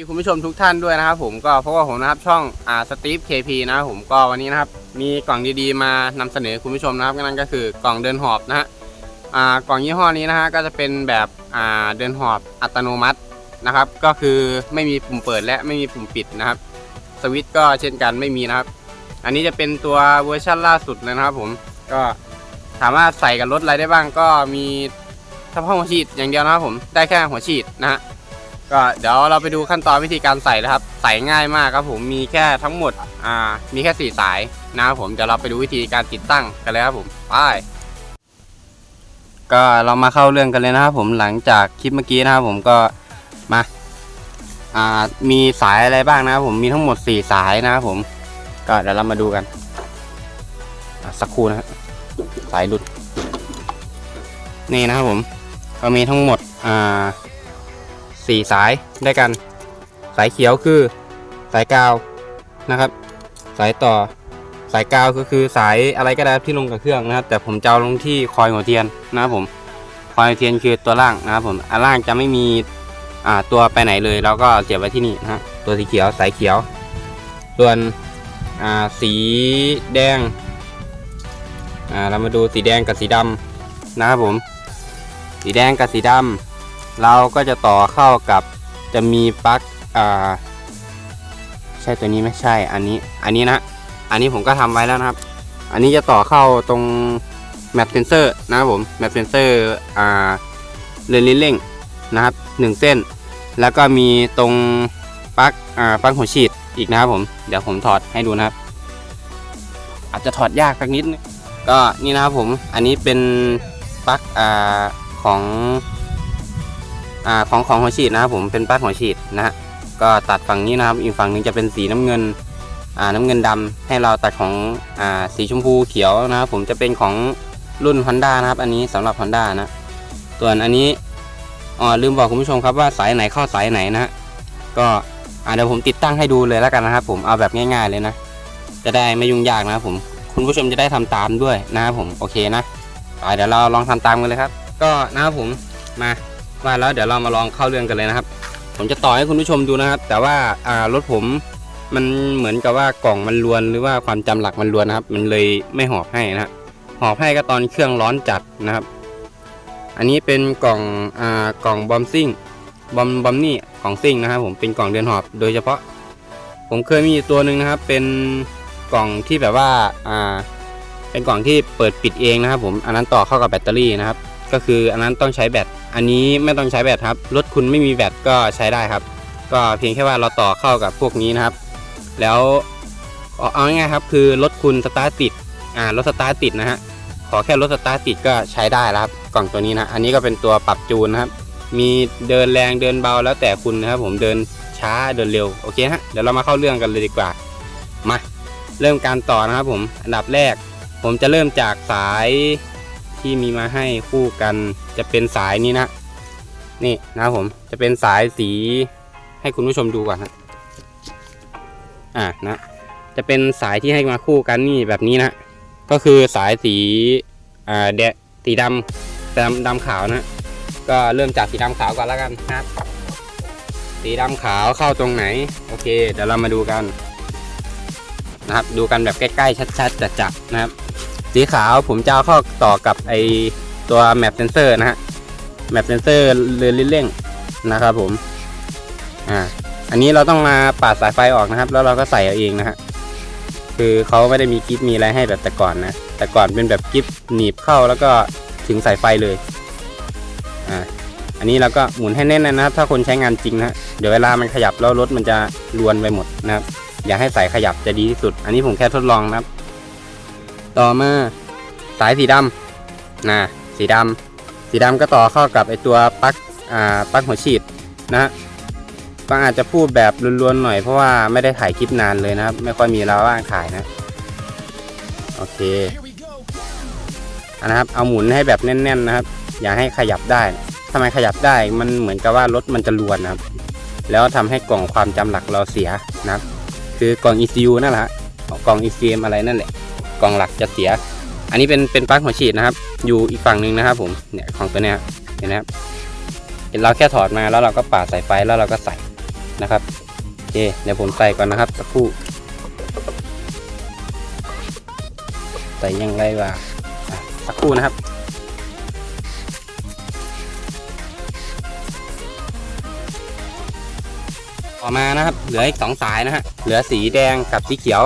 ดีคุณผู้ชมทุกท่านด้วยนะครับผมก็เพราะว่าผมนะครับช่องอ่าสตีฟเคพีนะครับผมก็วันนี้นะครับมีกล่องดีๆ มานำเสนอคุณผู้ชมนะครับนั่นก็คือกล่องเดินหอบนะฮะอ่ากล่องยี่ห้อนี้นะฮะก็จะเป็นแบบอ่าเดินหอบอัตโนมัตินะครับ ก็คือไม่มีปุ่มเปิดและไม่มีปุ่มปิดนะครับ สวิตช์ก็เช่นกันไม่มีนะครับ อันนี้จะเป็นตัวเวอร์ชันล่าสุดเลยนะครับผมก็ถามว่าใส่กับรถอะไรได้บ้างก็มีเฉพาะหัวฉีดอย่างเดียวนะครับผมได้แค่หัวฉีดนะฮะ ก็เดี๋ยวเราไปดูขั้นตอนวิธีการใส่นะครับ ใส่ง่ายมากครับผมมีแค่ทั้งหมดอ่ามีแค่สี่สายนะครับผมเดี๋ยวเราไปดูวิธีการติดตั้งกันเลยครับผมไปก็เรามาเข้าเรื่องกันเลยนะครับผมหลังจากคลิปเมื่อกี้นะครับผมก็มาอ่ามีสายอะไรบ้างนะครับผมมีทั้งหมดสี่สายนะครับผม ก็เดี๋ยวเรามาดูกันสักครู่นะสายหลุดนี่นะครับผม ก็มีทั้งหมดอ่า สี่สายด้วยกัน สายเขียวคือสายกาวนะครับ สายต่อสายกาวก็คือสายอะไรก็ได้ที่ลงกับเครื่องนะครับ แต่ผมจะเอาลงที่คอยหัวเทียนนะครับผมคอยหัวเทียนคือตัวล่างนะครับผมอันล่างจะไม่มีอ่าตัวไปไหนเลยเราก็เสียบไว้ที่นี่นะฮะตัวสีเขียวสายเขียว ส่วนอ่าสีแดงอ่าเรามาดูสีแดงกับสีดำนะครับผม สีแดงกับสีดำ เราก็จะต่อเข้ากับจะมีปลั๊กอ่าใช่ตัวนี้ไม่ใช่อันนี้อันนี้นะ อันนี้ผมก็ทำไว้แล้วนะครับ อันนี้จะต่อเข้าตรงแมปเซนเซอร์นะครับผมแมปเซนเซอร์อ่าเรนลิ้นเร่งนะครับหนึ่งเส้น แล้วก็มีตรงปลั๊กอ่าปลั๊กหัวฉีดอีกนะครับผมเดี๋ยวผมถอดให้ดูนะครับ อาจจะถอดยากสักนิดนึงก็นี่นะครับผมอันนี้เป็นปลั๊กอ่าของ อ่าของของหัวฉีดนะครับผมเป็นปลั๊กหัวฉีดนะฮะก็ตัดฝั่งนี้นะครับอีกฝั่งหนึงจะเป็นสีน้ำเงินอ่าน้ำเงินดำให้เราตัดของอ่าสีชมพูเขียวนะครับผมจะเป็นของรุ่น Honda นะครับ อันนี้สำหรับ Honda นะส่วนอันนี้อ๋อลืมบอกคุณผู้ชมครับว่าสายไหนเข้าสายไหนนะฮะก็อ่าเดี๋ยวผมติดตั้งให้ดูเลยแล้วกันนะครับผมเอาแบบง่าย ๆเลยนะจะได้ไม่ยุ่งยากนะครับผมคุณผู้ชมจะได้ทำตามด้วยนะครับผมโอเคนะเดี๋ยวเราลองทำตามกันเลยครับ ก็นะครับผมมา ว่าแล้วเดี๋ยวเรามาลองเข้าเรื่องกันเลยนะครับ ผมจะต่อให้คุณผู้ชมดูนะครับ แต่ว่าอ่ารถผมมันเหมือนกับว่ากล่องมันรวนหรือว่าความจำหลักมันรวนนะครับ มันเลยไม่หอบให้นะฮะหอบให้ก็ตอนเครื่องร้อนจัดนะครับ อันนี้เป็นกล่องอ่ากล่องบอมซิ่งบอมบอมนี่ของซิ่งนะครับผมเป็นกล่องเดือนหอบ โดยเฉพาะ ผมเคยมีตัวหนึ่งนะครับ เป็นกล่องที่แบบว่าอ่า เป็นกล่องที่เปิดปิดเองนะครับ ผมอันนั้นต่อเข้ากับแบตเตอรี่นะครับ ก็คืออันนั้นต้องใช้แบต อันนี้ไม่ต้องใช้แบตครับ รถคุณไม่มีแบตก็ใช้ได้ครับ ก็เพียงแค่ว่าเราต่อเข้ากับพวกนี้นะครับ แล้วเอาง่ายๆครับ คือรถคุณสตาร์ติด อ่ารถสตาร์ติดนะฮะ ขอแค่รถสตาร์ติดก็ใช้ได้แล้วครับ กล่องตัวนี้นะ อันนี้ก็เป็นตัวปรับจูนนะครับ มีเดินแรงเดินเบาแล้วแต่คุณนะครับผม เดินช้าเดินเร็ว โอเคฮะ เดี๋ยวเรามาเข้าเรื่องกันเลยดีกว่า มา เริ่มการต่อนะครับผม อันดับแรก ผมจะเริ่มจากสาย ที่มีมาให้คู่กันจะเป็นสายนี้นะ นี่นะครับผมจะเป็นสายสีให้คุณผู้ชมดูก่อนนะอ่านะจะเป็นสายที่ให้มาคู่กันนี่แบบนี้นะก็คือสายสีอ่าแดสีดำดำดำขาวนะก็เริ่มจากสีดำขาวก่อนแล้วกันนะครับ สีดำขาวเข้าตรงไหน โอเค เดี๋ยวเรามาดูกันนะครับ ดูกันแบบใกล้ๆชัดๆจัดๆนะครับ สีขาวผมจะเอาเข้าต่อกับไอตัวแมปเซนเซอร์นะฮะแมปเซนเซอร์เรือลิ้นเร่งนะครับผมอ่าอันนี้เราต้องมาปาดสายไฟออกนะครับ แล้วเราก็ใส่เอาเองนะฮะคือเขาไม่ได้มีกิฟมีอะไรให้แบบแต่ก่อนนะ แต่ก่อนเป็นแบบกิฟหนีบเข้าแล้วก็ถึงสายไฟเลยอ่าอันนี้เราก็หมุนให้แน่นนะครับ ถ้าคนใช้งานจริงนะเดี๋ยวเวลามันขยับแล้วรถมันจะรวนไปหมดนะครับ อย่าให้สายขยับจะดีที่สุด อันนี้ผมแค่ทดลองนะครับ ต่อมาสายสีดำนะสีดำสีดำก็ต่อเข้ากับไอตัวปลั๊กอ่าปลั๊กหัวฉีดนะฮะก็อาจจะพูดแบบล้วนๆหน่อยเพราะว่าไม่ได้ถ่ายคลิปนานเลยนะครับ ไม่ค่อยมีเวลาว่างถ่ายนะ โอเคอนะครับ เอาหมุนให้แบบแน่น ๆ นะครับ อย่าให้ขยับได้ทำไมขยับได้มันเหมือนกับว่ารถมันจะรวนนะครับ แล้วทำให้กล่องความจำหลักเราเสียนะครับ คือกล่อง ECU นั่นแหละกล่อง ECM อะไรนั่นแหละ กล่องหลักจะเสีย อันนี้เป็นเป็นปลั๊กหัวฉีดนะครับ อยู่อีกฝั่งหนึ่งนะครับ ผมเนี่ยของตัวเนี้ยเห็นไหมครับเห็นเราแค่ถอดมาแล้วเราก็ปาดสายไฟแล้วเราก็ใส่นะครับโอเคเดี๋ยวผมใส่ก่อนนะครับสักครู่ใส่ยังไงวะอะสักครู่นะครับต่อมานะครับ เหลืออีกสองสายนะฮะ เหลือสีแดงกับสีเขียว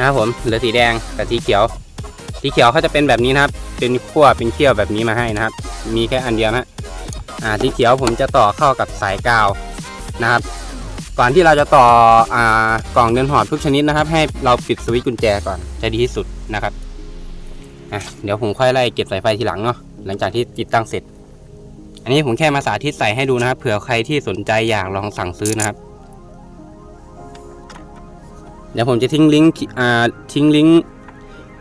นะครับผมเหลือสีแดงกับสีเขียว สีเขียวเขาจะเป็นแบบนี้นะครับ เป็นขั้วเป็นเขี้ยวแบบนี้มาให้นะครับ มีแค่อันเดียวนะอ่าสีเขียวผมจะต่อเข้ากับสายกาวนะครับ ก่อนที่เราจะต่ออ่ากล่องเดินหอบทุกชนิดนะครับ ให้เราปิดสวิตช์กุญแจก่อนจะดีที่สุดนะครับอะเดี๋ยวผมค่อยไล่เก็บสายไฟทีหลังเนาะหลังจากที่ติดตั้งเสร็จ อันนี้ผมแค่มาสาธิตใส่ให้ดูนะครับ เผื่อใครที่สนใจอยากลองสั่งซื้อนะครับ เดี๋ยวผมจะทิ้งลิงก์ทิ้งลิงก์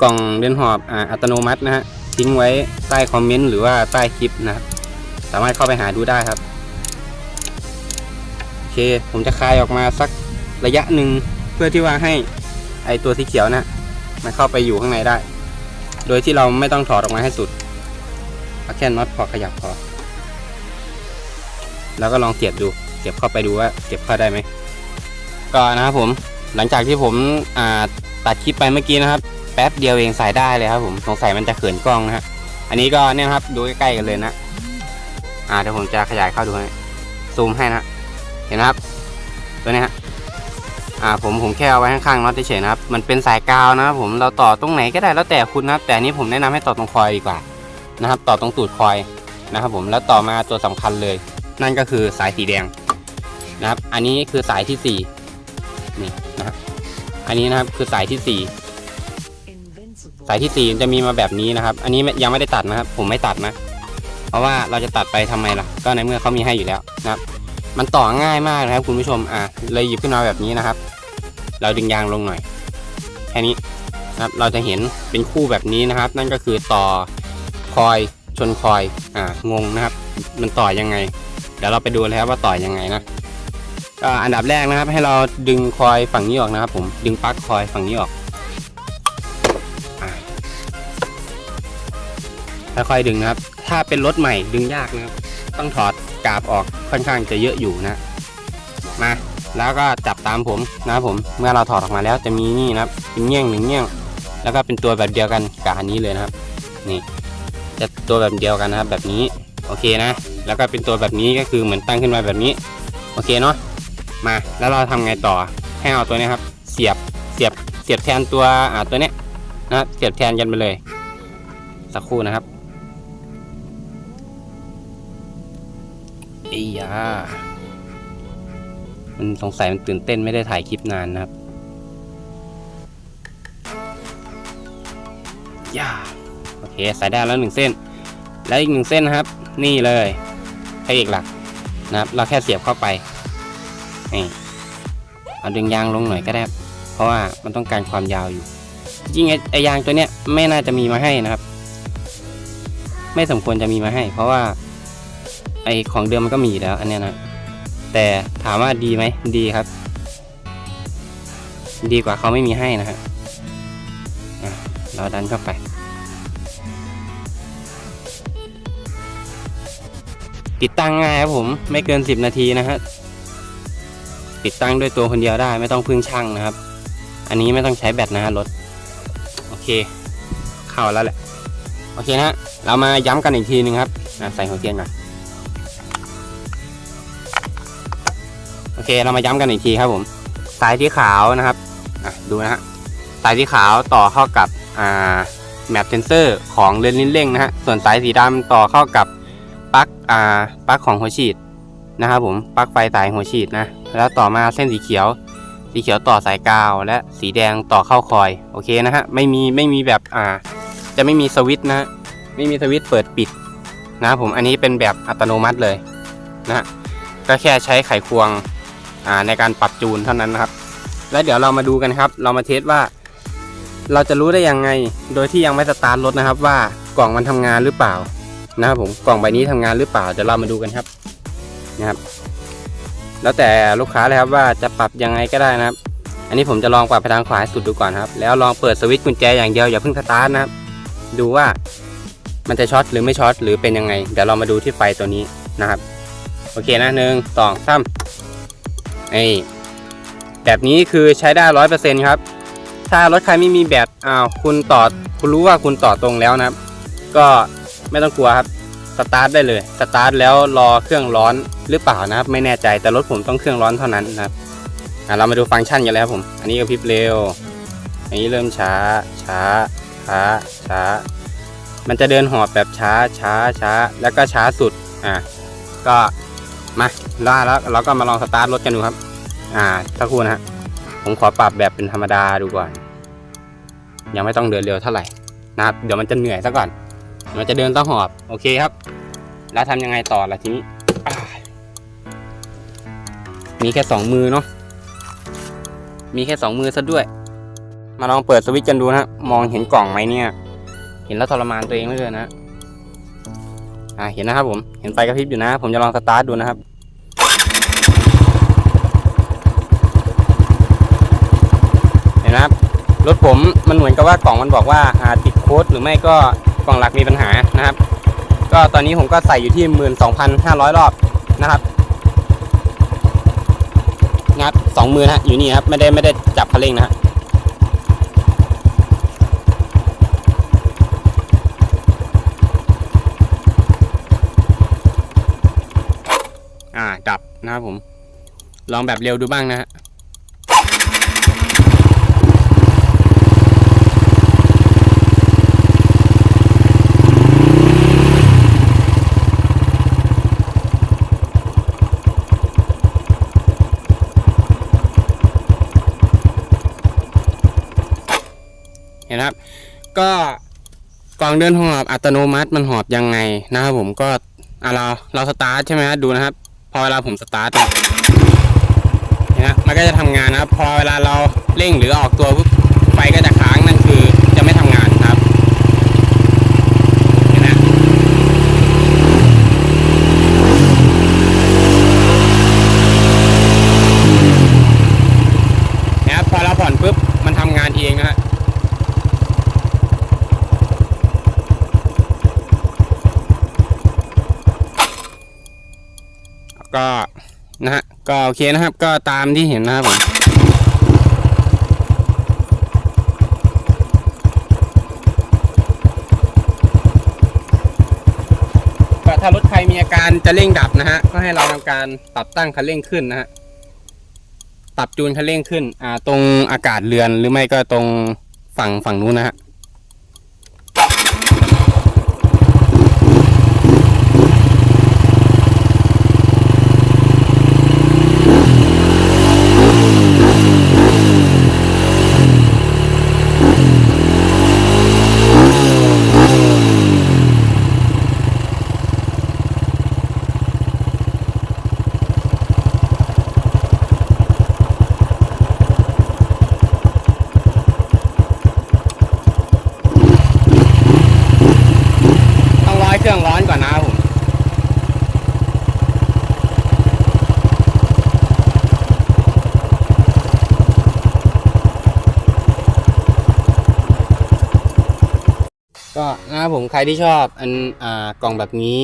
กล่องเดินหอบออัตโนมัตินะฮะทิ้งไว้ใต้คอมเมนต์หรือว่าใต้คลิปนะครับสามารถเข้าไปหาดูได้ครับโอเคผมจะคลายออกมาสักระยะหนึ่งเพื่อที่ว่าให้ไอตัวสีเขียวนะมันเข้าไปอยู่ข้างในได้ โดยที่เราไม่ต้องถอดออกมาให้สุดเอาแค่น็อตพอขยับพอแล้วก็ลองเสียบดูเสียบเข้าไปดูว่าเสียบเข้าได้ไหมก็นะครับผม หลังจากที่ผมตัดคลิปไปเมื่อกี้นะครับ แป๊บเดียวเองใส่ได้เลยครับผมสงสัยมันจะเขินกล้องนะฮะอันนี้ก็เนี่ยครับดูใกล้ๆกันเลยนะอ่าเดี๋ยวผมจะขยายเข้าดูให้ซูมให้นะเห็นนะครับ ตัวนี้ฮะอ่าผมผมแค่เอาไว้ข้างๆน็อตเฉยๆนะครับ มันเป็นสายกาวนะครับผมเราต่อตรงไหนก็ได้แล้วแต่คุณนะครับ แต่นี้ผมแนะนำให้ต่อตรงคอยดีกว่านะครับ ต่อตรงตูดคอยนะครับผมแล้วต่อมาตัวสำคัญเลย นั่นก็คือสายสีแดงนะครับ อันนี้คือสายที่สี่ นี่นะครับอันนี้นะครับคือสายที่สี่สายที่สี่จะมีมาแบบนี้นะครับ อันนี้ยังไม่ได้ตัดนะครับ ผมไม่ตัดนะ เพราะว่าเราจะตัดไปทำไมล่ะ ก็ในเมื่อเขามีให้อยู่แล้วนะครับ มันต่อง่ายมากนะครับ คุณผู้ชมอะเลยหยิบขึ้นมาแบบนี้นะครับ เราดึงยางลงหน่อยแค่นี้นะครับ เราจะเห็นเป็นคู่แบบนี้นะครับ นั่นก็คือต่อคอยชนคอยอ่างงนะครับ มันต่อยังไง เดี๋ยวเราไปดูเลยครับว่าต่อยังไงนะก็ อันดับแรกนะครับ ให้เราดึงคอยฝั่งนี้ออกนะครับ ผมดึงปลั๊กคอยฝั่งนี้ออกค่อยๆดึงนะครับ ถ้าเป็นรถใหม่ดึงยากนะครับ ต้องถอดกาบออกค่อนข้างจะเยอะอยู่นะ มาแล้วก็จับตามผมนะครับผมเมื่อเราถอดออกมาแล้วจะมีนี่นะครับเป็นเงี้ยงหนึ่งเงี้ยง แล้วก็เป็นตัวแบบเดียวกันกับอันนี้เลยนะครับ นี่จะตัวแบบเดียวกันนะครับ แบบนี้โอเคนะ แล้วก็เป็นตัวแบบนี้ก็คือเหมือนตั้งขึ้นมาแบบนี้ โอเคเนาะ มาแล้วเราทำไงต่อให้เอาตัวนี้ครับ เสียบเสียบเสียบแทนตัวอ่าตัวเนี้ยนะเสียบแทนกันไปเลย สักครู่นะครับอียามันสงสัยมันตื่นเต้นไม่ได้ถ่ายคลิปนานนะครับย่าโอเคใส่ได้แล้วหนึ่งเส้น แล้วอีกหนึ่งเส้นนะครับ นี่เลยพระเอกหลักนะครับ เราแค่เสียบเข้าไป นี่เอาดึงยางลงหน่อยก็ได้ เพราะว่ามันต้องการความยาวอยู่ จริงไอ้ยางตัวเนี้ยไม่น่าจะมีมาให้นะครับ ไม่สมควรจะมีมาให้ เพราะว่า ไอของเดิมมันก็มีแล้ว อันเนี้ยนะ แต่ถามว่าดีไหมดีครับ ดีกว่าเขาไม่มีให้นะครับอะเราดันเข้าไปติดตั้งง่ายครับผมไม่เกิน 10 นาทีนะฮะ ติดตั้งด้วยตัวคนเดียวได้ไม่ต้องพึ่งช่างนะครับ อันนี้ไม่ต้องใช้แบตนะฮะรถ โอเค เข้าแล้วแหละ โอเคนะเรามาย้ำกันอีกทีหนึงครับใส่หัวเทียนก่อนโอเคเรามาย้ำกันอีกทีครับผมสายที่ขาวนะครับดูนะฮะสายที่ขาวต่อเข้ากับแมปเซนเซอร์ของเรนลิ้นเร่งนะฮะส่วนสายสีดำต่อเข้ากับปลั๊กปลั๊กของหัวฉีดนะครับผมปลั๊กไฟสายหัวฉีดนะ แล้วต่อมาเส้นสีเขียว สีเขียวต่อสายกาว และสีแดงต่อเข้าคอย โอเคนะฮะ ไม่มีไม่มีแบบอ่า จะไม่มีสวิตช์นะ ไม่มีสวิตช์เปิดปิดนะครับผม อันนี้เป็นแบบอัตโนมัติเลยนะก็แค่ใช้ไขควงอ่าในการปรับจูนเท่านั้นนะครับ แล้วเดี๋ยวเรามาดูกันครับ เรามาเทสว่า เราจะรู้ได้ยังไง โดยที่ยังไม่สตาร์ทรถนะครับ ว่ากล่องมันทำงานหรือเปล่า นะครับผม กล่องใบนี้ทำงานหรือเปล่า เดี๋ยวเรามาดูกันครับ นะครับ แล้วแต่ลูกค้าเลยครับว่าจะปรับยังไงก็ได้นะครับ อันนี้ผมจะลองปรับไปทางขวาให้สุดดูก่อนครับ แล้วลองเปิดสวิตช์กุญแจอย่างเดียวอย่าเพิ่งสตาร์ทนะครับ ดูว่ามันจะช็อตหรือไม่ช็อตหรือเป็นยังไง เดี๋ยวเรามาดูที่ไฟตัวนี้นะครับ โอเคนะหนึ่งสองสามนี่แบบนี้คือใช้ได้ร้อยเปอร์เซ็นครับ ถ้ารถใครไม่มีแบตอ้าวคุณต่อคุณรู้ว่าคุณต่อตรงแล้วนะครับ ก็ไม่ต้องกลัวครับ สตาร์ทได้เลย สตาร์ทแล้วรอเครื่องร้อนหรือเปล่านะครับ ไม่แน่ใจแต่รถผมต้องเครื่องร้อนเท่านั้นนะครับอะเรามาดูฟังก์ชันกันเลยครับผม อันนี้กระพริบเร็ว อันนี้เริ่มช้า ช้า ช้า ช้า มันจะเดินหอบแบบช้า ช้า ช้า แล้วก็ช้าสุด อะ ก็มาล่าแล้วเราก็มาลองสตาร์ทรถกันดูครับ อ่าสักครู่นะฮะ ผมขอปรับแบบเป็นธรรมดาดูก่อน ยังไม่ต้องเดินเร็วเท่าไหร่นะครับ เดี๋ยวมันจะเหนื่อยซะก่อน มันจะเดินต้องหอบ โอเคครับ แล้วทำยังไงต่อล่ะทีนี้ มีแค่สองมือเนาะ มีแค่สองมือซะด้วย มาลองเปิดสวิตช์กันดูนะมองเห็นกล่องไหมเนี่ย เห็นแล้วทรมานตัวเองเลยนะ อ่า เห็นนะครับผม เห็นไฟกระพริบอยู่นะ ผมจะลองสตาร์ทดูนะครับเห็นนะครับรถผมมันเหมือนกับว่ากล่องมันบอกว่าอ่าติดโค้ดหรือไม่ก็กล่องหลักมีปัญหานะครับ ก็ตอนนี้ผมก็ใส่อยู่ที่ 12,500 รอบนะครับงัดสองมือนะฮะอยู่นี่ครับ ไม่ได้ไม่ได้จับคันเร่งนะฮะอ่าดับนะครับผม ลองแบบเร็วดูบ้างนะฮะ เห็นครับ ก็กล่องเดินหอบอัตโนมัติมันหอบยังไงนะครับผมก็อะเราเราสตาร์ทใช่ไหมฮะดูนะครับ พอเวลาผมสตาร์ทเนี่ยนไหมมันก็จะทำงานนะครับ พอเวลาเราเร่งหรือออกตัวปุ๊บไฟก็จะค้างนั่นคือจะไม่ทำงานนะครับเห็นไหมนะครับพอเราผ่อนปุ๊บมันทำงานเองนะฮะ ก็นะฮะก็โอเคนะครับ ก็ตามที่เห็นนะครับผมก็ถ้ารถใครมีอาการจะเร่งดับนะฮะก็ให้เราทำการปรับตั้งคันเร่งขึ้นนะฮะปรับจูนคันเร่งขึ้น อ่า ตรงอากาศเรือนหรือไม่ก็ตรงฝั่งฝั่งนู้นนะฮะ ต้อง ร้อนก่อนนะครับผมก็นะครับผมใครที่ชอบอันอ่ากล่องแบบนี้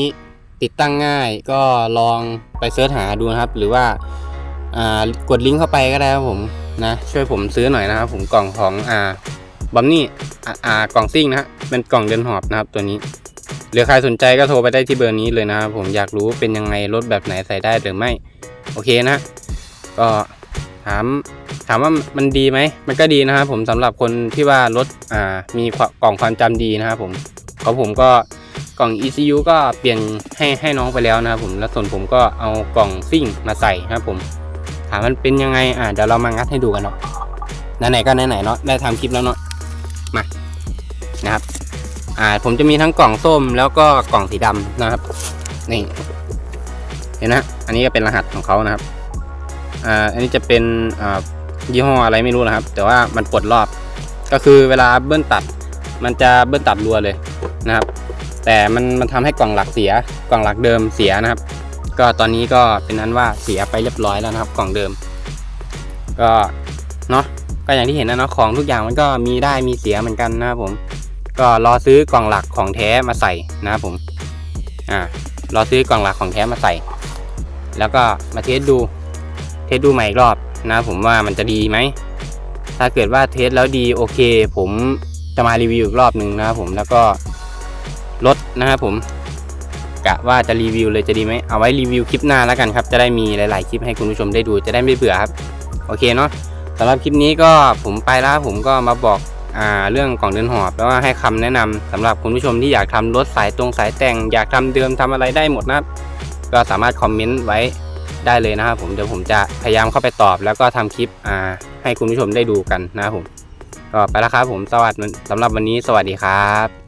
ติดตั้งง่ายก็ลองไปเสิร์ชหาดูนะครับ หรือว่าอ่ากดลิงก์เข้าไปก็ได้ครับผมนะช่วยผมซื้อหน่อยนะครับผมกล่องของอ่าบอมนี่อ่ากล่องซิ่งนะฮะเป็นกล่องเดินหอบนะครับตัวนี้ หรือใครสนใจก็โทรไปได้ที่เบอร์นี้เลยนะครับผมอยากรู้เป็นยังไงรถแบบไหนใส่ได้หรือไม่ โอเคนะ ก็ถามถามว่ามันดีไหม มันก็ดีนะครับผมสำหรับคนที่ว่ารถอ่ามีกล่องความจำดีนะครับผมของผมก็กล่อง ECU ก็เปลี่ยนให้ให้น้องไปแล้วนะครับผมแล้วส่วนผมก็เอากล่องซิ่งมาใส่นะครับผม ถามมันเป็นยังไงอ่าเดี๋ยวเรามางัดให้ดูกันเนาะไหนๆก็ไหนๆเนาะได้ทำคลิปแล้วเนาะมานะครับ อ่าผมจะมีทั้งกล่องส้มแล้วก็กล่องสีดำนะครับ นี่ เห็นนะ อันนี้ก็เป็นรหัสของเขานะครับ อ่า อันนี้จะเป็นอ่ายี่ห้ออะไรไม่รู้นะครับ แต่ว่ามันปลดรอบ ก็คือเวลาเบิ้ลตัด มันจะเบิ้ลตัดรัวเลยนะครับ แต่มันมันทำให้กล่องหลักเสีย กล่องหลักเดิมเสียนะครับ ก็ตอนนี้ก็เป็นนั้นว่าเสียไปเรียบร้อยแล้วนะครับ กล่องเดิม ก็เนาะก็อย่างที่เห็นนะเนาะของทุกอย่างมันก็มีได้มีเสียเหมือนกันนะครับผม ก็รอซื้อกล่องหลักของแท้มาใส่นะครับผมอ่ารอซื้อกล่องหลักของแท้มาใส่ แล้วก็มาเทสดู เทสดูใหม่อีกรอบนะผมว่ามันจะดีไหม ถ้าเกิดว่าเทสแล้วดีโอเค ผมจะมารีวิวอีกรอบหนึ่งนะครับผมแล้วก็รถนะครับผมกะว่าจะรีวิวเลยจะดีไหมเอาไว้รีวิวคลิปหน้าแล้วกันครับ จะได้มีหลาย ๆ คลิปให้คุณผู้ชมได้ดูจะได้ไม่เบื่อครับ โอเคเนาะสำหรับคลิปนี้ก็ผมไปแล้วผมก็มาบอก เรื่องกล่องเดินหอบแล้วก็ให้คำแนะนำสำหรับคุณผู้ชมที่อยากทำรถสายตรงสายแต่ง อยากทำเดิมทำอะไรได้หมดนะครับก็สามารถคอมเมนต์ไว้ได้เลยนะครับผมเดี๋ยวผมจะพยายามเข้าไปตอบ แล้วก็ทำคลิปอ่าให้คุณผู้ชมได้ดูกันนะครับผมก็ไปแล้วครับผมสวัสดีสำหรับวันนี้สวัสดีครับ